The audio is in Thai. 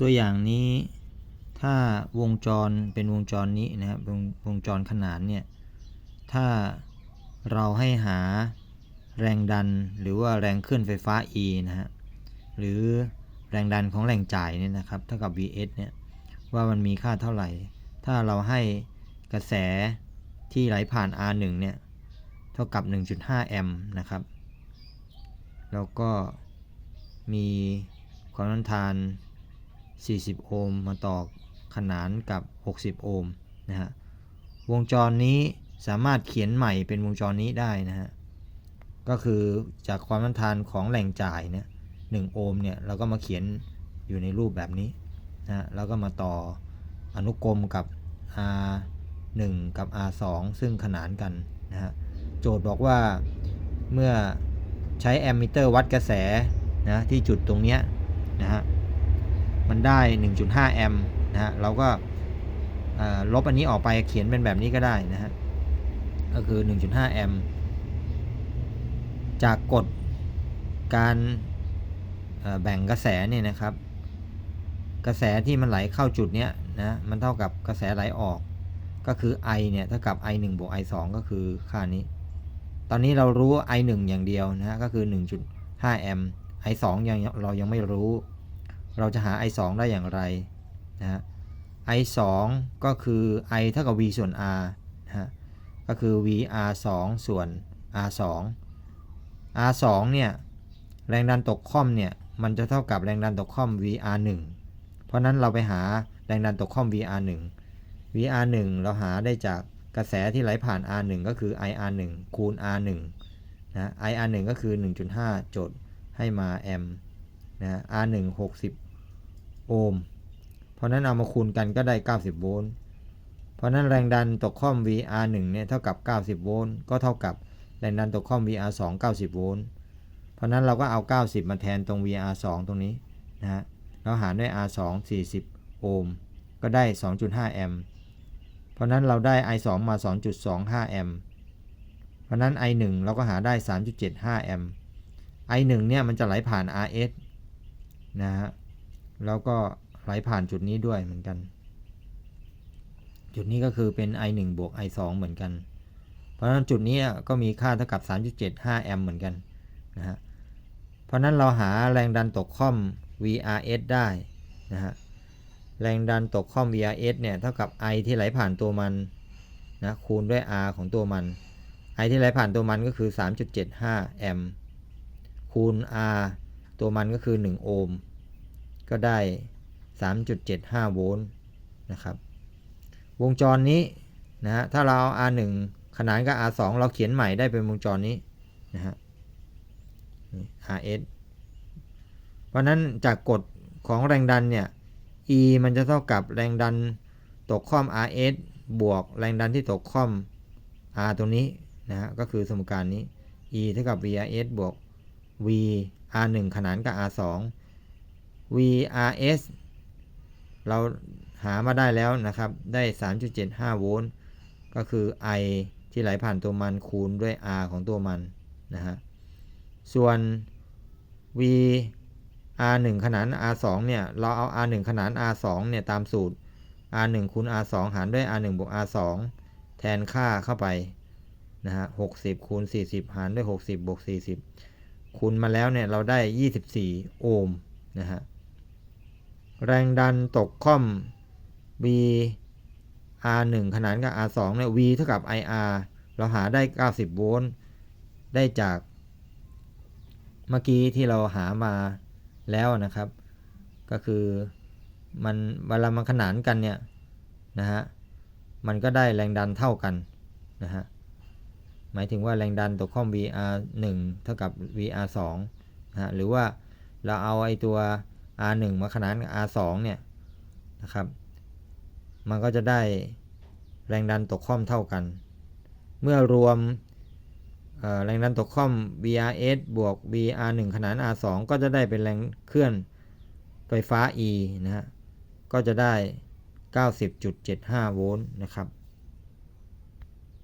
ตัวอย่างนี้ถ้าวงจรเป็นวงจรนี้นะครับวงวงจรขนานเนี่ยถ้าเราให้หาแรงดันหรือว่าแรงเคลื่อนไฟฟ้า E นะฮะหรือแรงดันของแรงจ่ายเนี่ยนะครับเท่ากับ Vs เนี่ยว่ามันมีค่าเท่าไหร่ ถ้าเราให้กระแสที่ไหลผ่าน R1 เนี่ยเท่ากับ 1.5 แอมป์นะครับ แล้วก็มีความต้านทาน 40 โอห์มมาต่อขนานกับ 60 โอห์มนะฮะวงจรนี้สามารถเขียนใหม่เป็นวงจรนี้ได้นะฮะก็คือจากความต้านทานของแหล่งจ่ายเนี่ย1โอห์มเนี่ยเราก็มาเขียนอยู่ในรูปแบบนี้นะฮะแล้วก็มาต่ออนุกรมกับ R1 กับ R2 ซึ่งขนานกันนะฮะโจทย์บอกว่าเมื่อใช้แอมมิเตอร์วัดกระแสนะที่จุดตรงเนี้ยนะฮะ มันได้ 1.5 แอมป์นะฮะเราก็ลบอันนี้ออกไปเขียนเป็นแบบนี้ก็ได้นะฮะก็คือ 1.5 แอมป์จากกฎการแบ่งกระแสเนี่ยนะครับ กระแสที่มันไหลเข้าจุดเนี้ยนะมันเท่ากับกระแสไหลออก ก็คือ I เนี่ยเท่ากับ I 1บวก I 2ก็คือค่านี้ ตอนนี้เรารู้ I 1อย่างเดียวนะฮะก็คือ 1.5 แอมป์ I 2ยังเรายังไม่รู้ เราจะหา I 2ได้อย่างไรนะฮะ I 2ก็คือ I เท่ากับ V ส่วน R นะฮะก็คือ VR 2ส่วน R 2 R 2เนี่ยแรงดันตกค่อมเนี่ยมันจะเท่ากับแรงดันตกค่อม VR 1เพราะนั้นเราไปหาแรงดันตกค่อม VR 1 VR 1เราหาได้จากกระแสที่ไหลผ่าน R 1ก็คือ IR 1คูณ R 1นะ IR 1ก็คือ 1.5 โจทย์ให้มาแอมป์นะ R 1 60 โอห์ม เพราะนั้นเอามาคูณกันก็ได้ 90 โวลต์ เพราะนั้นแรงดันตกค่อม VR 1เนี่ยเท่ากับ 90 โวลต์ ก็เท่ากับแรงดันตกค่อม VR 2 90 โวลต์ เพราะนั้นเราก็เอา 90 มาแทนตรง VR 2 ตรงนี้นะฮะ แล้วหารด้วย R 2 40 โอห์ม ก็ได้ 2.5 แอมป์ เพราะนั้นเราได้ I 2มา 2.25 แอมป์ เพราะนั้น I 1เราก็หาได้ 3.75 แอมป์ I 1เนี่ยมันจะไหลผ่าน RS นะฮะ แล้วก็ไหลผ่านจุดนี้ด้วยเหมือนกัน จุดนี้ก็คือเป็น I 1บวก I 2เหมือนกัน เพราะฉะนั้นจุดนี้ก็มีค่าเท่ากับ 3.75 แอมป์เหมือนกันนะฮะเพราะนั้นเราหาแรงดันตกค่อม VRS ได้นะฮะแรงดันตกค่อม VRS เนี่ยเท่ากับ I ที่ไหลผ่านตัวมันนะคูณด้วย R ของตัวมัน I ที่ไหลผ่านตัวมันก็คือ 3.75 แอมป์คูณ R ตัวมันก็คือ 1 โอห์ม ก็ได้ 3.75 โวลต์นะครับ วงจรนี้นะฮะถ้าเราเอา R1 ขนานกับ R2 เราเขียนใหม่ได้เป็นวงจรนี้นะฮะ RS เพราะนั้นจากกฎของแรงดันเนี่ย E มันจะเท่ากับแรงดันตกค่อม RS บวกแรงดันที่ตกค่อม R ตรงนี้นะฮะก็คือสมการนี้ E เท่ากับ VRS บวก V R1 ขนานกับ R2 VRS เราหามาได้แล้วนะครับ ได้ 3.75 โวลต์ ก็คือ I ที่ไหลผ่านตัวมันคูณด้วย R ของตัวมันนะฮะ ส่วน V R1 ขนาน R2 เนี่ย เราเอา R1 ขนาน R2 เนี่ยตามสูตร R1 คูณ R2 หารด้วย R1 บวก R2 แทนค่าเข้าไปนะฮะ60คูณ40หารด้วย60บวก40คูณมาแล้วเนี่ยเราได้24โอห์มนะฮะ แรงดันตกค่อม V R1 ขนานกับ R2 เนี่ย V เท่ากับ IR เราหาได้ 90 โวลต์ ได้จากเมื่อกี้ที่เราหามาแล้วนะครับ ก็คือมันเวลามันขนานกันเนี่ยนะฮะ มันก็ได้แรงดันเท่ากันนะฮะ หมายถึงว่าแรงดันตกข้อม VR 1 เท่ากับ VR 2นะฮะ หรือว่าเราเอาไอตัว R 1 มาขนานกับ R 2 เนี่ยนะครับ มันก็จะได้แรงดันตกข้อมเท่ากัน เมื่อรวมแรงดันตกข้อม VRS บวก VR 1 ขนาน R 2 ก็จะได้เป็นแรงเคลื่อนไฟฟ้า E นะฮะ ก็จะได้ 90.75 โวลต์นะครับ